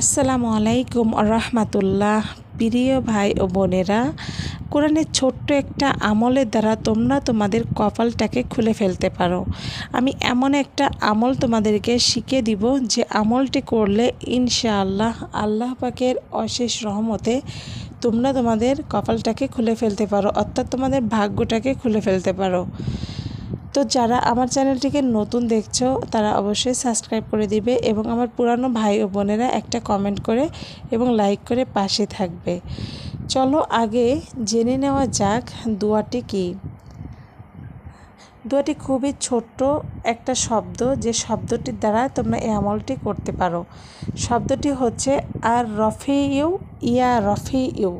আসসালামু আলাইকুম রহমাতুল্লাহ প্রিয় ভাই ও বোনেরা কোরআনের ছোট্ট একটা আমলের দ্বারা তোমরা তোমাদের কপালটাকে খুলে ফেলতে পারো। আমি এমন একটা আমল তোমাদেরকে শিখিয়ে দিব যে আমলটি করলে ইনশাআল্লাহ আল্লাহ পাকের অশেষ রহমতে তোমরা তোমাদের কপালটাকে খুলে ফেলতে পারো, অর্থাৎ তোমাদের ভাগ্যটাকে খুলে ফেলতে পারো। তো যারা আমার চ্যানেলটিকে নতুন দেখছ, তারা অবশ্যই সাবস্ক্রাইব করে দিবে এবং আমার পুরানো ভাই ও বোনেরা একটা কমেন্ট করে এবং লাইক করে পাশে থাকবে। চলো আগে জেনে নেওয়া যাক দোয়াটি কী। দোয়াটি খুবই ছোট্ট একটা শব্দ, যে শব্দটির দ্বারা তোমরা এই আমলটি করতে পারো। শব্দটি হচ্ছে আর রফি ইউ ইয়া রফি ইউ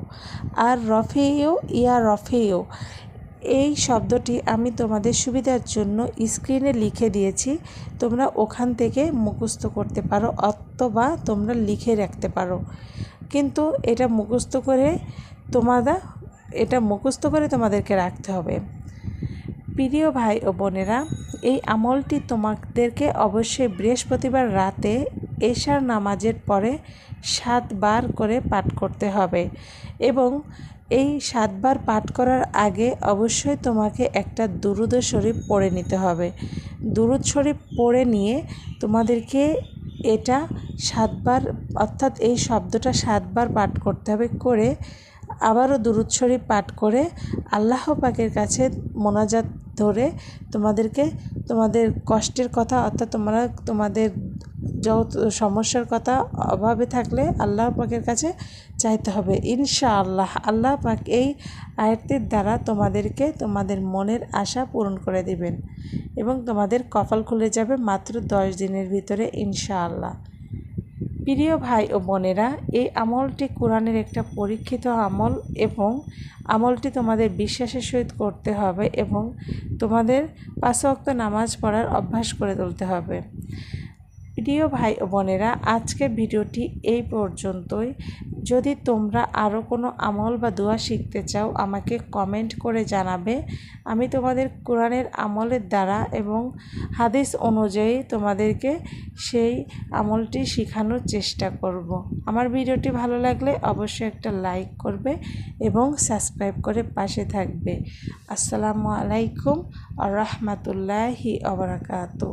আর রফি ইউ ইয়া রফি ইউ এই শব্দটি আমি তোমাদের সুবিধার জন্য স্ক্রিনে লিখে দিয়েছি। তোমরা ওখান থেকে মুখস্থ করতে পারো অথবা তোমরা লিখে রাখতে পারো। কিন্তু এটা মুখস্থ করে তোমাদের এটা মুখস্থ করে তোমাদেরকে রাখতে হবে। প্রিয় ভাই ও বোনেরা, এই আমলটি তোমাদেরকে অবশ্যই বৃহস্পতিবার রাতে এশার নামাজের পরে সাতবার করে পাঠ করতে হবে এবং এই সাতবার পাঠ করার আগে অবশ্যই তোমাকে একটা দুরুদ শরীফ পড়ে নিতে হবে। দুরুদ শরীফ পড়ে নিয়ে তোমাদেরকে এটা সাতবার, অর্থাৎ এই শব্দটা সাতবার পাঠ করতে হবে করে আবারও দুরুদ শরীফ পাঠ করে আল্লাহ পাকের কাছে মোনাজাত ধরে তোমাদেরকে তোমাদের কষ্টের কথা, অর্থাৎ তোমরা তোমাদের যত সমস্যার কথা অভাবে থাকলে আল্লাহ পাকের কাছে চাইতে হবে। ইনশাআল্লাহ আল্লাহ আল্লাহ পাক এই আয়াতটির দ্বারা তোমাদেরকে তোমাদের মনের আশা পূরণ করে দিবেন এবং তোমাদের কপাল খুলে যাবে মাত্র দশ দিনের ভিতরে ইনশাআল্লাহ। প্রিয় ভাই ও বোনেরা, এই আমলটি কোরআনের একটা পরীক্ষিত আমল এবং আমলটি তোমাদের বিশ্বাসের সহিত করতে হবে এবং তোমাদের পাঁচওয়াক্ত নামাজ পড়ার অভ্যাস করে তুলতে হবে। প্রিয় ভাই বোনেরা আজকের ভিডিওটি এই পর্যন্তই। যদি তোমরা আরও কোনো আমল বা দোয়া শিখতে চাও, আমাকে কমেন্ট করে জানাবে। আমি তোমাদের কোরআনের আমলের দ্বারা এবং হাদিস অনুযায়ী তোমাদেরকে সেই আমলটি শেখানোর চেষ্টা করব। আমার ভিডিওটি ভালো লাগলে অবশ্যই একটা লাইক করবে এবং সাবস্ক্রাইব করে পাশে থাকবে। আসসালামু আলাইকুম আ রহমতুল্লাহি আবরাকাতু